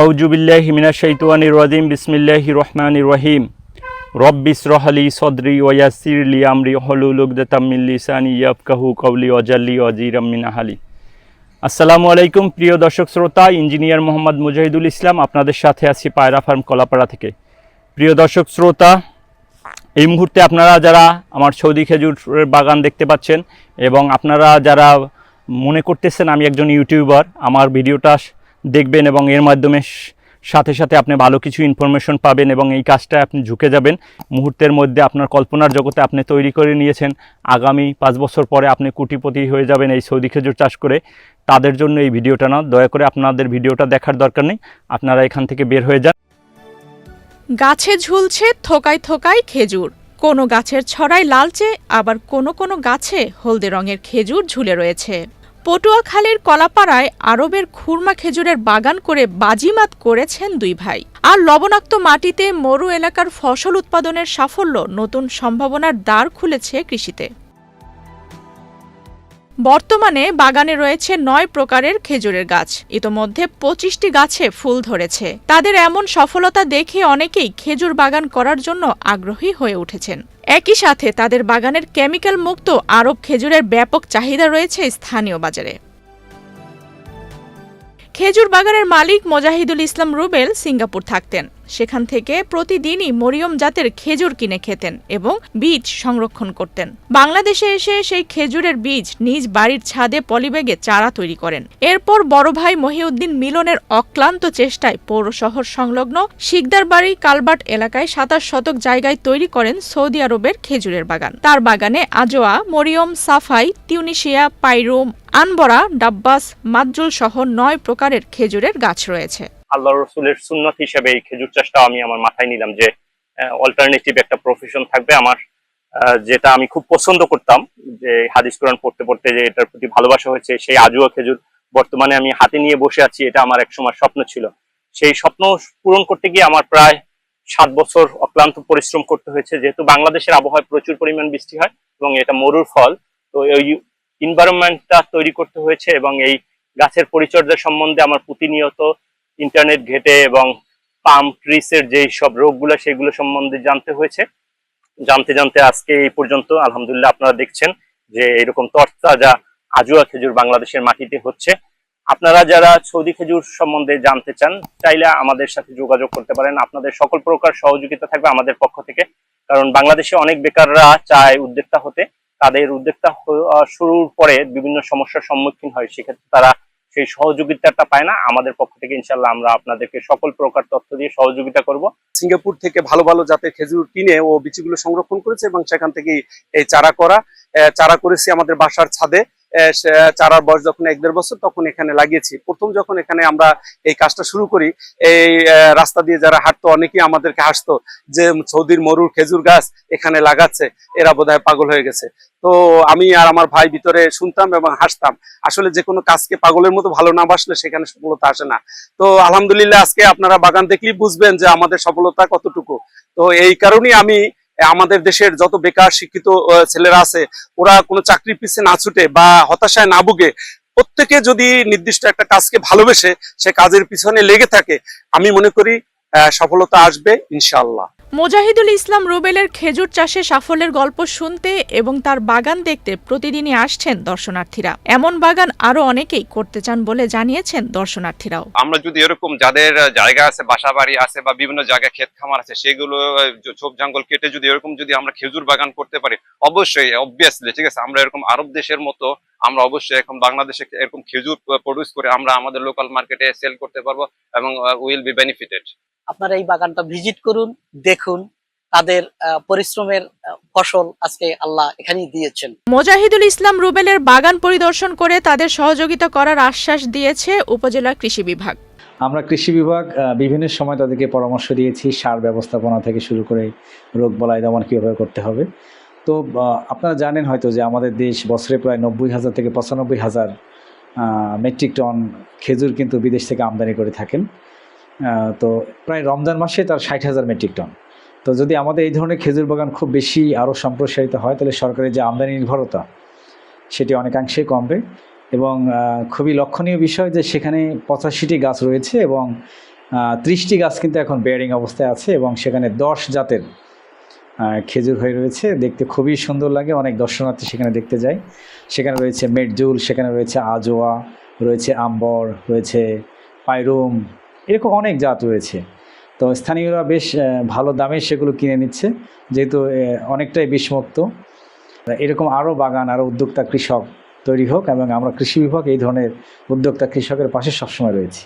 আউজুবিল্লাহি মিনাশ শাইতানির রাজিম, বিসমিল্লাহির রহমানির রহিম। রব্বিস রহলি সদরি ওয়াসিরলি আমরি, হলুল উকদাতাম মিন লিসানি ইয়াফকাহু ওয়াজাল্লি ওয়াজিরাম মিন আহলি। আসসালামু আলাইকুম, প্রিয় দর্শক শ্রোতা, ইঞ্জিনিয়ার মোহাম্মদ মুজাহিদুল ইসলাম, আপনাদের সাথে আছি পায়রা ফার্ম কলাপাড়া থেকে। প্রিয় দর্শক শ্রোতা, এই মুহূর্তে আপনারা যারা আমার সৌদি খেজুরের বাগান দেখতে পাচ্ছেন এবং আপনারা যারা মনে করতেছেন আমি একজন ইউটিউবার, আমার ভিডিওটা দেখবেন এবং এর মাধ্যমে সাথে সাথে আপনি ভালো কিছু ইনফরমেশন পাবেন এবং এই কাজটা আপনি ঝুঁকে যাবেন। মুহূর্তের মধ্যে আপনার কল্পনার জগতে আপনি তৈরি করে নিয়েছেন। আগামী পাঁচ বছর পরে আপনি কোটিপতি হয়ে যাবেন এই সৌদি খেজুর চাষ করে। তাদের জন্য এই ভিডিওটা না, দয়া করে আপনাদের ভিডিওটা দেখার দরকার নেই। আপনারা এখান থেকে বের হয়ে যান। গাছে ঝুলছে থোকায় থোকায় খেজুর। কোনো গাছের ছড়ায় লালচে, আবার কোনো কোনো গাছে হলদে রঙের খেজুর ঝুলে রয়েছে। পটুয়াখালীর কলাপাড়ায় আরবের খুরমা খেজুরের বাগান করে বাজিমাত করেছেন দুই ভাই। আর লবণাক্ত মাটিতে মরু এলাকার ফসল উৎপাদনের সাফল্য নতুন সম্ভাবনার দ্বার খুলেছে কৃষিতে। বর্তমানে বাগানে রয়েছে নয় প্রকারের খেজুরের গাছ। ইতোমধ্যে পঁচিশটি গাছে ফুল ধরেছে। তাদের এমন সফলতা দেখে অনেকেই খেজুর বাগান করার জন্য আগ্রহী হয়ে উঠেছেন। একই সাথে তাদের বাগানের কেমিক্যাল মুক্ত আরব খেজুরের ব্যাপক চাহিদা রয়েছে স্থানীয় বাজারে। খেজুর বাগানের মালিক মোজাহিদুল ইসলাম রুবেল সিঙ্গাপুর থাকতেন। সেখান থেকে প্রতিদিনই মরিয়ম জাতের খেজুর কিনে খেতেন এবং বীজ সংরক্ষণ করতেন। বাংলাদেশে এসে সেই খেজুরের বীজ নিজ বাড়ির ছাদে পলিব্যাগে চারা তৈরি করেন। এরপর বড় ভাই মহিউদ্দিন মিলনের অক্লান্ত চেষ্টায় পৌর শহর সংলগ্ন শিকদারবাড়ি কালবাট এলাকায় সাতাশ শতক জায়গায় তৈরি করেন সৌদি আরবের খেজুরের বাগান। তার বাগানে আজোয়া, মরিয়ম, সাফাই টিউনিশিয়া পাইরুম, আনবরা, ডাব্বাস মাজ্জুল সহ নয় প্রকারের খেজুরের গাছ রয়েছে। আল্লাহ রসুলের সুন্নত হিসেবে এই খেজুর চাষটা আমি আমার মাথায় নিলাম যে অল্টারনেটিভ একটা প্রফেশন থাকবে আমার যেটা আমি খুব পছন্দ করতাম, যে হাদিস কোরআন পড়তে পড়তে যে এটার প্রতি ভালোবাসা হয়েছে, সেই আজুয়া খেজুর বর্তমানে আমি হাতে নিয়ে বসে আছি, এটা আমার এক সময় স্বপ্ন ছিল। সেই স্বপ্ন পূরণ করতে গিয়ে আমার প্রায় সাত বছর অক্লান্ত পরিশ্রম করতে হয়েছে, যেহেতু বাংলাদেশের আবহাওয়ায় প্রচুর পরিমাণ বৃষ্টি হয় এবং এটা মরুর ফল, তো এই এনভায়রনমেন্টটা তৈরি করতে হয়েছে এবং এই গাছের পরিচর্যা সম্বন্ধে আমার প্রতিনিয়ত ইন্টারনেট ঘেটে এবং পাম ট্রিসের যে সব রোগগুলো, সেগুলো সম্বন্ধে জানতে হয়েছে। জানতে জানতে আজকে এই পর্যন্ত আলহামদুলিল্লাহ আপনারা দেখছেন যে এরকম তরতাজা আজুয়া খেজুর বাংলাদেশের মাটিতে হচ্ছে। আপনারা যারা সৌদি খেজুর সম্বন্ধে জানতে চান, চাইলে আমাদের সাথে যোগাযোগ করতে পারেন। আপনাদের সকল প্রকার সহযোগিতা থাকবে আমাদের পক্ষ থেকে। কারণ বাংলাদেশে অনেক বেকাররা চায় উদ্যোক্তা হতে। তাদের উদ্যোক্তা শুরুর পরে বিভিন্ন সমস্যার সম্মুখীন হয়। সেক্ষেত্রে তারা সেই সহযোগিতাটা পায় না, আমাদের পক্ষ থেকে ইনশাল্লাহ আমরা আপনাদেরকে সকল প্রকার তথ্য দিয়ে সহযোগিতা করব। সিঙ্গাপুর থেকে ভালো ভালো জাতের খেজুর কিনে ও বিচিগুলো সংরক্ষণ করেছে এবং সেখান থেকে এই চারা করা চারা করেছি আমাদের বাসার ছাদে। চারার বয়স যখন এক দেড় বছর, তখন এখানে লাগিয়েছি। প্রথম যখন এখানে আমরা এই কাজটা শুরু করি, এই রাস্তা দিয়ে যারা হাঁটতো, অনেকেই আমাদেরকে হাসতো যে সৌদির মরুর খেজুর গাছ এখানে লাগাচ্ছে, এরা বোধহয় পাগল হয়ে গেছে। তো আমি আর আমার ভাই ভিতরে শুনতাম এবং হাসতাম। আসলে যে কোনো কাজকে পাগলের মতো ভালো না বাসলে সেখানে সফলতা আসে না। তো আলহামদুলিল্লাহ আজকে আপনারা বাগান দেখলেই বুঝবেন যে আমাদের সফলতা কতটুকু। তো এই কারণেই আমি আমাদের দেশের যত বেকার, শিক্ষিত ছেলেরা আছে, ওরা কোনো চাকরির পিছে না ছুটে বা হতাশায় না ভুগে প্রত্যেকে যদি নির্দিষ্ট একটা কাজকে ভালোবেসে সে কাজের পিছনে লেগে থাকে, আমি মনে করি সফলতা আসবে, ইনশাআল্লাহ। মোজাহিদুল ইসলাম রুবেলের খেজুর চাষে সাফল্যের গল্প শুনতে এবং তার বাগান দেখতে প্রতিদিনই আসছেন দর্শনার্থীরা। এমন বাগান আরও অনেকেই করতে চান বলে জানিয়েছেন দর্শনার্থীরাও। আমরা যদি এরকম যাদের জায়গা আছে বাসা বাড়ি আছে বা বিভিন্ন জায়গায় ক্ষেত খামার আছে, সেগুলো ছোপ জঙ্গল কেটে যদি এরকম যদি আমরা খেজুর বাগান করতে পারি, অবশ্যই অবভিয়াসলি ঠিক আছে? আমরা এরকম আরব দেশের মতো আমরা অবশ্যই এখন বাংলাদেশে এরকম খেজুর প্রডিউস করে আমরা আমাদের লোকাল মার্কেটে সেল করতে পারব এবং উইল বি বেনিফিটেড আপনারা এই বাগানটা ভিজিট করুন দেখুন তাদের পরিশ্রমের ফসল আজকে আল্লাহ এখানেই দিয়েছেন। মোজাহিদুল ইসলাম রুবেলের বাগান পরিদর্শন করে তাদের সহযোগিতা করার আশ্বাস দিয়েছে উপজেলা কৃষি বিভাগ। আমরা কৃষি বিভাগ আহ, বিভিন্ন সময় তাদেরকে পরামর্শ দিয়েছি সার ব্যবস্থাপনা থেকে শুরু করে রোগ বলাই দমন কীভাবে করতে হবে। তো আপনারা জানেন হয়তো যে আমাদের দেশ বছরে প্রায় নব্বই হাজার থেকে পঁচানব্বই হাজার মেট্রিক টন খেজুর কিন্তু বিদেশ থেকে আমদানি করে থাকেন। তো প্রায় রমজান মাসে তার ষাট হাজার মেট্রিক টন। তো যদি আমাদের এই ধরনের খেজুর বাগান খুব বেশি আরও সম্প্রসারিত হয়, তাহলে সরকারের যে আমদানি নির্ভরতা, সেটি অনেকাংশেই কমবে। এবং খুবই লক্ষণীয় বিষয় যে সেখানে পঁচাশিটি গাছ রয়েছে এবং ত্রিশটি গাছ কিন্তু এখন বেয়ারিং অবস্থায় আছে এবং সেখানে দশ জাতের খেজুর হয়ে রয়েছে। দেখতে খুবই সুন্দর লাগে। অনেক দর্শনার্থী সেখানে দেখতে যায়। সেখানে রয়েছে মেটজুল, সেখানে রয়েছে আজোয়া, রয়েছে আম্বর, রয়েছে পাইরুম এরকম অনেক জাত রয়েছে। তো স্থানীয়রা বেশ ভালো দামে সেগুলো কিনে নিচ্ছে। যেহেতু অনেকটাই বিষমুক্ত। এরকম আরও বাগান আরও উদ্যোক্তা কৃষক তৈরি হোক এবং আমরা কৃষি বিভাগ এই ধরনের উদ্যোক্তা কৃষকের পাশে সবসময় রয়েছি।